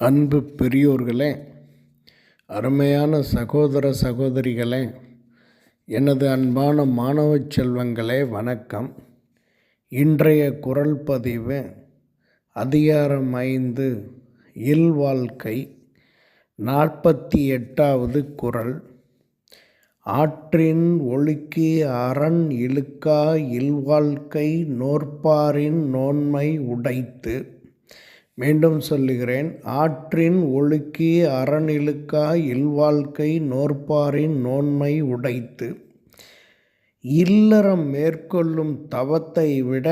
அன்பு பெரியோர்களே அருமையான சகோதர சகோதரிகளே எனது அன்பான மாணவ செல்வங்களே வணக்கம். இன்றைய குரல் பதிவு அதிகாரம் ஐந்து இல்வாழ்க்கை நாற்பத்தி எட்டாவது குரல். ஆற்றின் ஒழுக்கி அரண் இழுக்கா இல்வாழ்க்கை நோற்பாரின் நோன்மை உடைத்து மீண்டும் சொல்லுகிறேன் ஆற்றின் ஒழுக்கி அறநிலுக்கா இல்வாழ்க்கை நோற்பாரின் நோன்மை உடைத்து இல்லறம் மேற்கொள்ளும் தவத்தை விட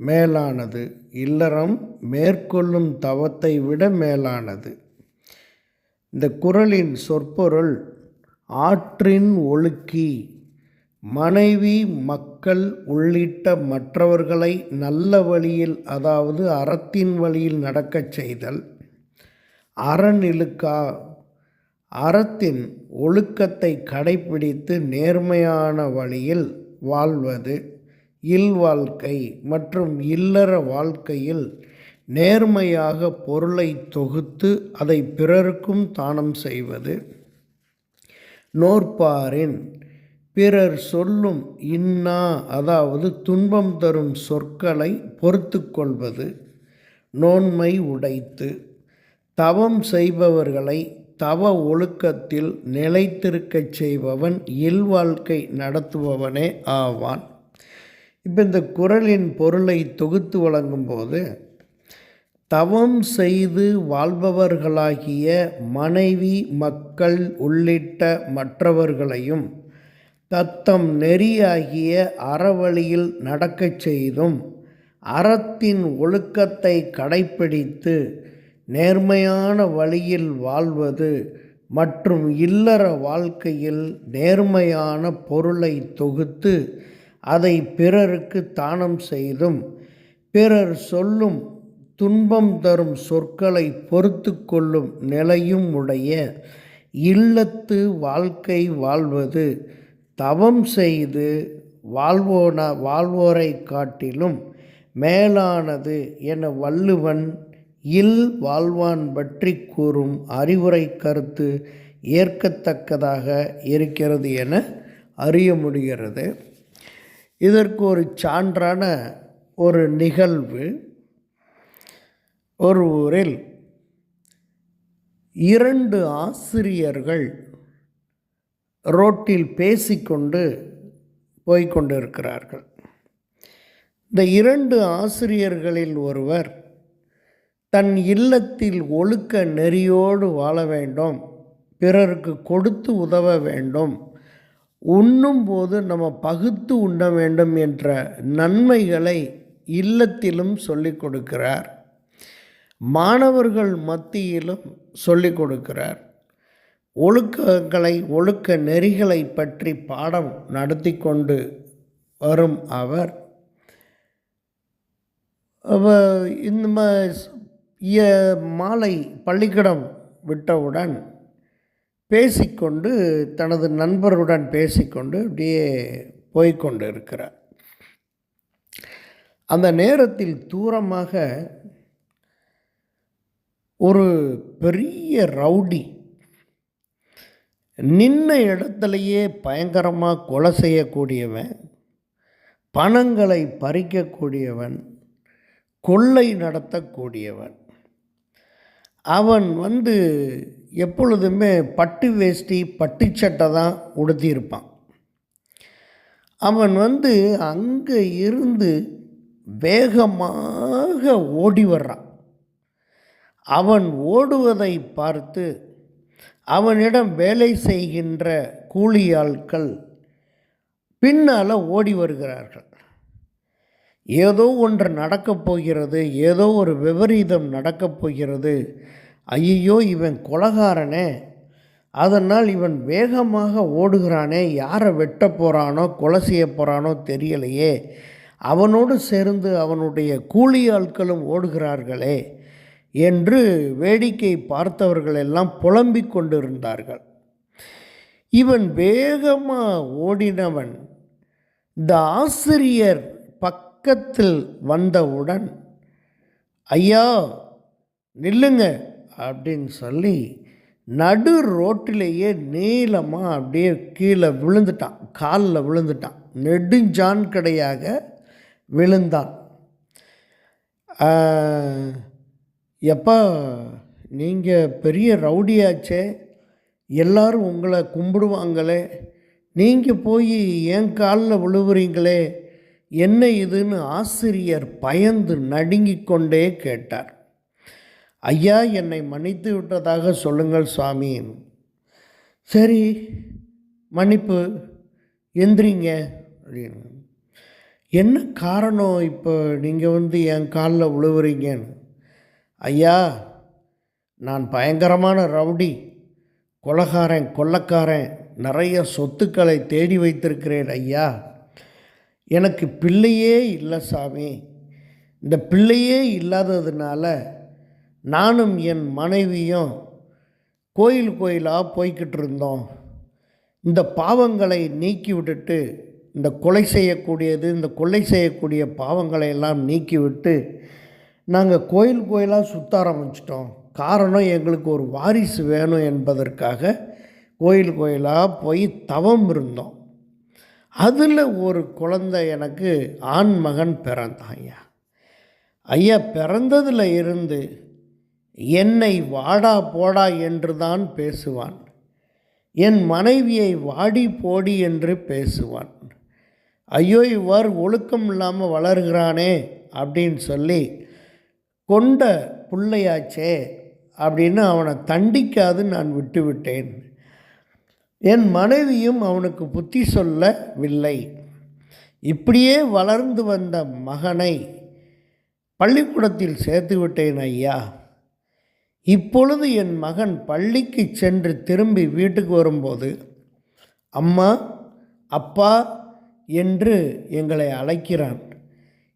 மேலானது இல்லறம் மேற்கொள்ளும் தவத்தை விட மேலானது. இந்த குரலின் சொற்பொருள் ஆற்றின் ஒழுக்கி மனைவி மக் மக்கள் உள்ளிட்ட மற்றவர்களை நல்ல வழியில் அதாவது அறத்தின் வழியில் நடக்கச் செய்தல் அறநிலுக்கா அறத்தின் ஒழுக்கத்தை கடைபிடித்து நேர்மையான வழியில் வாழ்வது இல்வாழ்க்கை மற்றும் இல்லற வாழ்க்கையில் நேர்மையாக பொருளை தொகுத்து அதை பிறருக்கும் தானம் செய்வது நோற்பாரின் பிறர் சொல்லும் இன்னா அதாவது துன்பம் தரும் சொற்களை பொறுத்து கொள்வது நோன்மை உடைத்து தவம் செய்பவர்களை தவ ஒழுக்கத்தில் நிலைத்திருக்கச் செய்பவன் இல்வாழ்க்கை நடத்துபவனே ஆவான். இப்போ இந்த குரலின் பொருளை தொகுத்து வழங்கும்போது தவம் செய்து வாழ்பவர்களாகிய மனைவி மக்கள் உள்ளிட்ட மற்றவர்களையும் தத்தம் நெறியாகிய அறவழியில் நடக்கச் செய்தும் அறத்தின் ஒழுக்கத்தை கடைப்பிடித்து நேர்மையான வழியில் வாழ்வது மற்றும் இல்லற வாழ்க்கையில் நேர்மையான பொருளை தொகுத்து அதை பிறருக்கு தானம் செய்தும் பிறர் சொல்லும் துன்பம் தரும் சொற்களை பொறுத்து கொள்ளும் நிலையும் உடைய இல்லத்து வாழ்க்கை வாழ்வது தவம் செய்து வாழ்வோன வாழ்வோரை காட்டிலும் மேலானது என வள்ளுவன் இல் வாழ்வான் பற்றி கூறும் அறிவுரை கருத்து ஏற்கத்தக்கதாக இருக்கிறது என அறிய முடிகிறது. இதற்கு ஒரு சான்றான ஒரு நிகழ்வு. ஒரு ஊரில் இரண்டு ஆசிரியர்கள் ரோட்டில் பேசிக்கொண்டு போய்கொண்டிருக்கிறார்கள் இந்த இரண்டு ஆசிரியர்களில் ஒருவர் தன் இல்லத்தில் ஒழுக்க நெறியோடு வாழ வேண்டும் பிறருக்கு கொடுத்து உதவ வேண்டும் உண்ணும்போது நம்ம பகுத்து உண்ண வேண்டும் என்ற நன்மைகளை இல்லத்திலும் சொல்லிக் கொடுக்கிறார். மாணவர்கள் மத்தியிலும் சொல்லிக் கொடுக்கிறார். ஒழுக்கங்களை ஒழுக்க நெறிகளை பற்றி பாடம் நடத்தி கொண்டு வரும் அவர். இந்த மாலை பள்ளிக்கூடம் விட்டவுடன் பேசிக்கொண்டு தனது நண்பருடன் பேசிக்கொண்டு அப்படியே போய்கொண்டு இருக்கிறார் அந்த நேரத்தில் தூரமாக ஒரு பெரிய ரவுடி நின்ன இடத்துலையே பயங்கரமாக கொலை செய்யக்கூடியவன் பணங்களை பறிக்கக்கூடியவன் கொள்ளை நடத்தக்கூடியவன். அவன் வந்து எப்பொழுதுமே பட்டு வேஷ்டி பட்டுச்சட்டை தான் உடுத்தியிருப்பான். அவன் வந்து அங்கே இருந்து வேகமாக ஓடி வர்றான். அவன் ஓடுவதை பார்த்து அவனிடம் வேலை செய்கின்ற கூலியாட்கள் பின்னால் ஓடி வருகிறார்கள். ஏதோ ஒன்று நடக்கப் போகிறது ஏதோ ஒரு விபரீதம் நடக்கப் போகிறது. ஐயோ இவன் கொலகாரனே. அதனால் இவன் வேகமாக ஓடுகிறானே. யாரை வெட்ட போகிறானோ கொலை செய்ய போகிறானோ தெரியலையே. அவனோடு சேர்ந்து அவனுடைய கூலி ஆட்களும் ஓடுகிறார்களே. என்று வேடிக்கை பார்த்தவர்கள் எல்லாம் புலம்பிக் கொண்டிருந்தார்கள். இவன் வேகமாக ஓடினவன் இந்த ஆசிரியர் பக்கத்தில் வந்தவுடன் ஐயா நில்லுங்க அப்படின்னு சொல்லி நடு ரோட்டிலேயே நீளமாக அப்படியே கீழே விழுந்துட்டான் காலில் விழுந்துட்டான் நெடுஞ்சான் கடையாக விழுந்தான். எப்பா நீங்கள் பெரிய ரவுடியாச்சே. எல்லாரும் உங்களை கும்பிடுவாங்களே. நீங்கள் போய் என் காலில் விழுவுறீங்களே. என்ன இதுன்னு ஆசிரியர் பயந்து நடுங்கிக் கொண்டே கேட்டார். ஐயா என்னை மன்னித்து விட்டதாக சொல்லுங்கள் சுவாமி சரி மன்னிப்பு. எந்திரிங்க. அப்படின்னு என்ன காரணம் இப்போ நீங்கள் வந்து என் காலில் விழுவுறீங்கன்னு? ஐயா நான் பயங்கரமான ரவுடி. கொலகாரன் கொள்ளக்காரன் நிறைய சொத்துக்களை தேடி வைத்திருக்கிறேன் ஐயா. எனக்கு பிள்ளையே இல்லை சாமி. இந்த பிள்ளையே இல்லாததுனால நானும் என் மனைவியும் கோயில் கோயிலாக போய்கிட்டு இருந்தோம். இந்த பாவங்களை நீக்கி விட்டுட்டு இந்த கொலை செய்யக்கூடியது இந்த கொலை செய்யக்கூடிய பாவங்களை எல்லாம் நீக்கிவிட்டு நாங்கள் கோயில் கோயிலாக சுற்ற ஆரம்பிச்சிட்டோம். காரணம் எங்களுக்கு ஒரு வாரிசு வேணும் என்பதற்காக கோயில் கோயிலாக போய் தவம் இருந்தோம். அதில் ஒரு குழந்தை எனக்கு ஆண் மகன் பிறந்தான் ஐயா. ஐயா பிறந்ததில் இருந்து என்னை வாடா போடா என்று தான் பேசுவான். என் மனைவியை வாடி போடி என்று பேசுவான். ஐயோ இவ்வாறு ஒழுக்கம் இல்லாமல் வளர்கிறானே அப்படின்னு சொல்லி கொண்ட பிள்ளையாச்சே அப்படின்னு அவனை தண்டிக்காது நான் விட்டுவிட்டேன். என் மனைவியும் அவனுக்கு புத்தி சொல்லவில்லை. இப்படியே வளர்ந்து வந்த மகனை பள்ளிக்கூடத்தில் சேர்த்து விட்டேன் ஐயா. இப்பொழுது என் மகன் பள்ளிக்கு சென்று திரும்பி வீட்டுக்கு வரும்போது அம்மா அப்பா என்று எங்களை அழைக்கிறான்.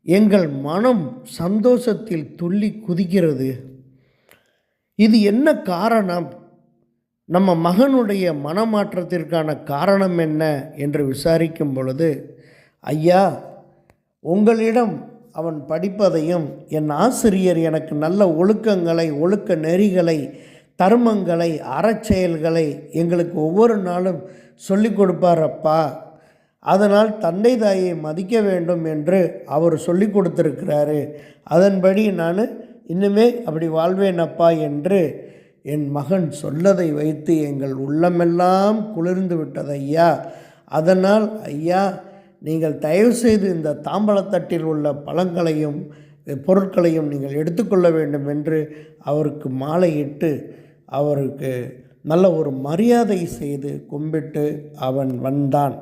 எங்கள் மனம் சந்தோஷத்தில் துள்ளி குதிக்கிறது. இது என்ன காரணம்? நம்ம மகனுடைய மனமாற்றத்திற்கான காரணம் என்ன? என்று விசாரிக்கும் பொழுது ஐயா உங்களிடம் அவன் படிப்பதையும் என் ஆசிரியர் எனக்கு நல்ல ஒழுக்கங்களை ஒழுக்க நெறிகளை தர்மங்களை அறச்செயல்களை எங்களுக்கு ஒவ்வொரு நாளும் சொல்லிக் கொடுப்பாரப்பா அதனால் தந்தை தாயை மதிக்க வேண்டும் என்று அவர் சொல்லி கொடுத்துருக்கிறாரு. அதன்படி நான் இன்னுமே அப்படி வாழ்வேனப்பா என்று என் மகன் சொல்லதை வைத்து எங்கள் உள்ளமெல்லாம் குளிர்ந்து விட்டது ஐயா. அதனால் ஐயா நீங்கள் தயவுசெய்து இந்த தாம்பழத்தட்டில் உள்ள பழங்களையும் பொருட்களையும் நீங்கள் எடுத்துக்கொள்ள வேண்டும் என்று அவருக்கு மாலையிட்டு அவருக்கு நல்ல ஒரு மரியாதை செய்து கும்பிட்டு அவன் வந்தான்.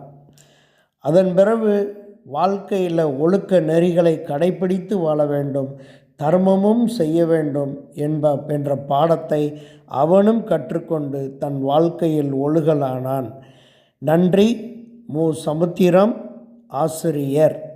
அதன் பிறகு வாழ்க்கையில் ஒழுக்க நெறிகளை கடைப்பிடித்து வாழ வேண்டும் தர்மமும் செய்ய வேண்டும் என்ப என்ற பாடத்தை அவனும் கற்றுக்கொண்டு தன் வாழ்க்கையில் ஒழுகலானான். நன்றி. மு. சமுத்திரம் ஆசிரியர்.